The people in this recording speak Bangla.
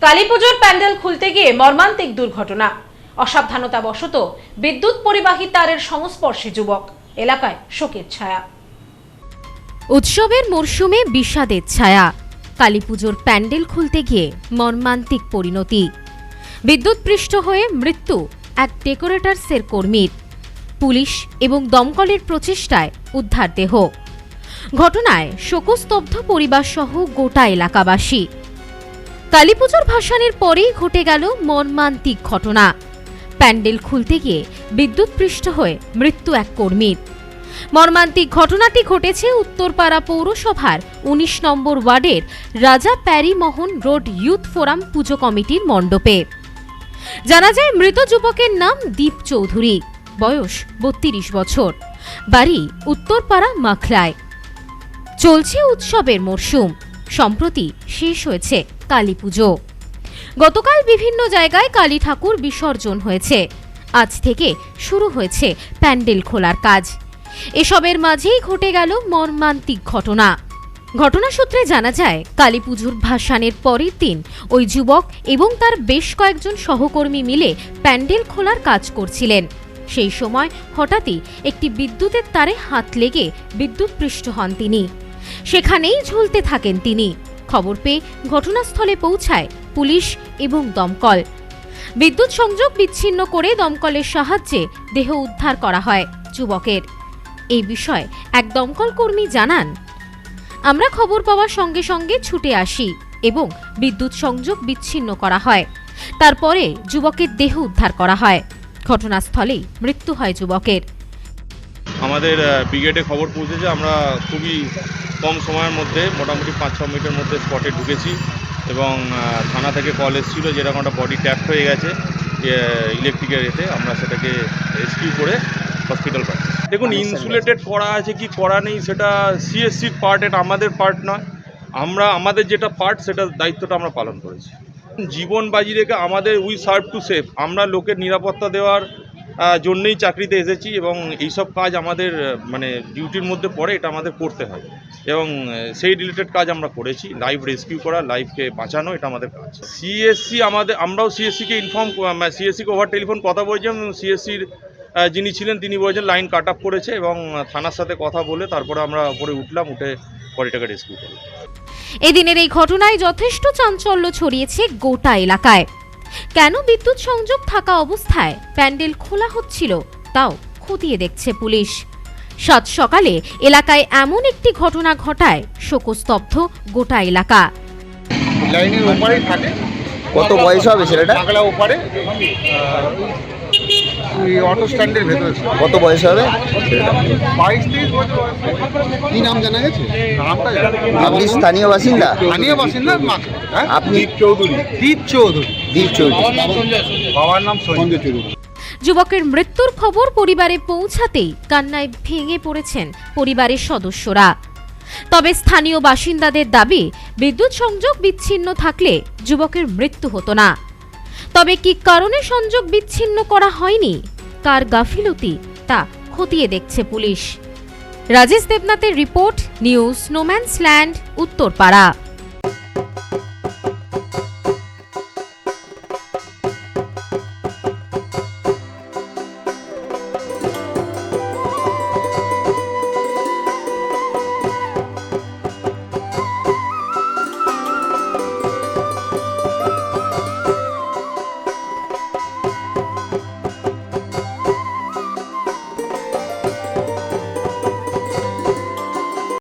কালীপুজোর প্যান্ডেল খুলতে গিয়ে মর্মান্তিক দুর্ঘটনা। অসাবধানতাবশত বিদ্যুৎ পরিবাহী তারের সংস্পর্শে যুবক। এলাকায় শোকের ছায়া। উৎসবের মরশুমে বিষাদের ছায়া। কালীপুজোর প্যান্ডেল খুলতে গিয়ে মর্মান্তিক পরিণতি। বিদ্যুৎপৃষ্ট হয়ে মৃত্যু এক ডেকোরেটার্সের কর্মীর। পুলিশ এবং দমকলের প্রচেষ্টায় উদ্ধার দেহ। ঘটনায় শোকস্তব্ধ পরিবারসহ গোটা এলাকাবাসী। কালীপুজোর ভাসানের পরেই ঘটে গেল মর্মান্তিক ঘটনা। প্যান্ডেল খুলতে গিয়ে বিদ্যুৎপৃষ্ট হয়ে মৃত্যু এক কর্মীর। মর্মান্তিক ঘটনাটি ঘটেছে উত্তরপাড়া পৌরসভার ১৯ নম্বর ওয়ার্ডের রাজা প্যারিমোহন রোড ইউথ ফোরাম পুজো কমিটির মণ্ডপে। জানা যায়, মৃত যুবকের নাম দীপ চৌধুরী। বয়স বত্রিশ বছর। বাড়ি উত্তরপাড়া মাখলায় চলছে উৎসবের মরশুম। সম্প্রতি শেষ হয়েছে কালী পুজো। গতকাল বিভিন্ন জায়গায় কালী ঠাকুর বিসর্জন হয়েছে। আজ থেকে শুরু হয়েছে প্যান্ডেল খোলার কাজ। এসবের মাঝেই ঘটে গেল মর্মান্তিক ঘটনা। ঘটনা সূত্রে জানা যায়, কালী পুজোর ভাসানের পরের দিন ওই যুবক এবং তার বেশ কয়েকজন সহকর্মী মিলে প্যান্ডেল খোলার কাজ করছিলেন। সেই সময় হঠাৎই একটি বিদ্যুতের তারে হাত লেগে বিদ্যুৎপৃষ্ট হন তিনি। সেখানেই ঝুলতে থাকেন তিনি। খবর পেয়ে ঘটনাস্থলে পৌঁছায় পুলিশ এবং দমকল। বিদ্যুৎ সংযোগ বিচ্ছিন্ন করে দমকলের সাহায্যে দেহ উদ্ধার করা হয় যুবকের। এই বিষয়ে এক দমকল কর্মী জানান, আমরা খবর পাওয়ার সঙ্গে সঙ্গে ছুটে আসি এবং বিদ্যুৎ সংযোগ বিচ্ছিন্ন করা হয়। তারপরে যুবকের দেহ উদ্ধার করা হয়। ঘটনাস্থলেই মৃত্যু হয় যুবকের। আমাদের ব্রিগেডে খবর পৌঁছেছে। আমরা খুবই কম সময়ের মধ্যে মোটামুটি পাঁচ ছ মিনিটের মধ্যে স্পটে ঢুকেছি এবং থানা থেকে কল এসেছিল যেরকম একটা বডি ট্যাপ হয়ে গেছে ইলেকট্রিকের এতে। আমরা সেটাকে রেস্কিউ করে হসপিটাল পাঠাই। দেখুন ইনসুলেটেড করা আছে কি করা নেই সেটা সিএসসির পার্ট এটা আমাদের পার্ট নয়। আমরা আমাদের যেটা পার্ট সেটার দায়িত্বটা আমরা পালন করেছি। জীবন বাজি রেখে আমাদের উই সার্ভ টু সেভ আমরা লোকের নিরাপত্তা দেওয়ার জন্যই চাকরিতে এসেছি এবং এইসব কাজ আমাদের মানে ডিউটির মধ্যে পড়ে, এটা আমাদের করতে হয়। এবং সেই রিলেটেড কাজ আমরা করেছি লাইভ রেস্কিউ করা লাইভকে বাঁচানো, এটা আমাদের কাজ। সিএসসি আমাদের, আমরাও সিএসসিকে ইনফর্ম সিএসসিকে ওভার টেলিফোন কথা বলেছিলাম সিএসসির যিনি ছিলেন, তিনি বলেছেন লাইন কাট আপ করেছে এবং থানার সাথে কথা বলে তারপরে আমরা উপরে উঠলাম, উঠে বডিটাকে রেস্কিউ করলাম। এদিনের এই ঘটনায় যথেষ্ট চাঞ্চল্য ছড়িয়েছে গোটা এলাকায়। কেন বিদ্যুৎ সংযোগ থাকা অবস্থায় প্যান্ডেল খোলা হচ্ছিল তাও খতিয়ে দেখছে পুলিশ। সাত সকালে এলাকায় এমন একটি ঘটনা ঘটায় শোকস্তব্ধ গোটা এলাকা। লাইনের ওপারেই থাকে। কত বয়স হবে ছেলেটা? ওপারে। অটো স্ট্যান্ডের ভেতরে কত বয়স হবে? বাইশ তেইশ বছর কি নাম জানা গেছে? নামটা আপনি স্থানীয় বাসিন্দা? স্থানীয় বাসিন্দা হ্যাঁ? আপনি চৌধুরী। দীপ চৌধুরী। দীপ চৌধুরী। বাবার নাম সঞ্জয় চৌধুরী। যুবকের মৃত্যুর খবর পরিবারে পৌঁছাতেই কান্নায় ভেঙে পড়েছেন পরিবারের সদস্যরা। তবে স্থানীয় বাসিন্দাদের দাবি বিদ্যুৎ সংযোগ বিচ্ছিন্ন থাকলে যুবকের মৃত্যু হতো না। তবে কি কারণে সংযোগ বিচ্ছিন্ন করা হয়নি? কার গাফিলতি? তা খতিয়ে দেখছে police. Rajesh দেবনাথের report, news, no man's land, Uttarpara.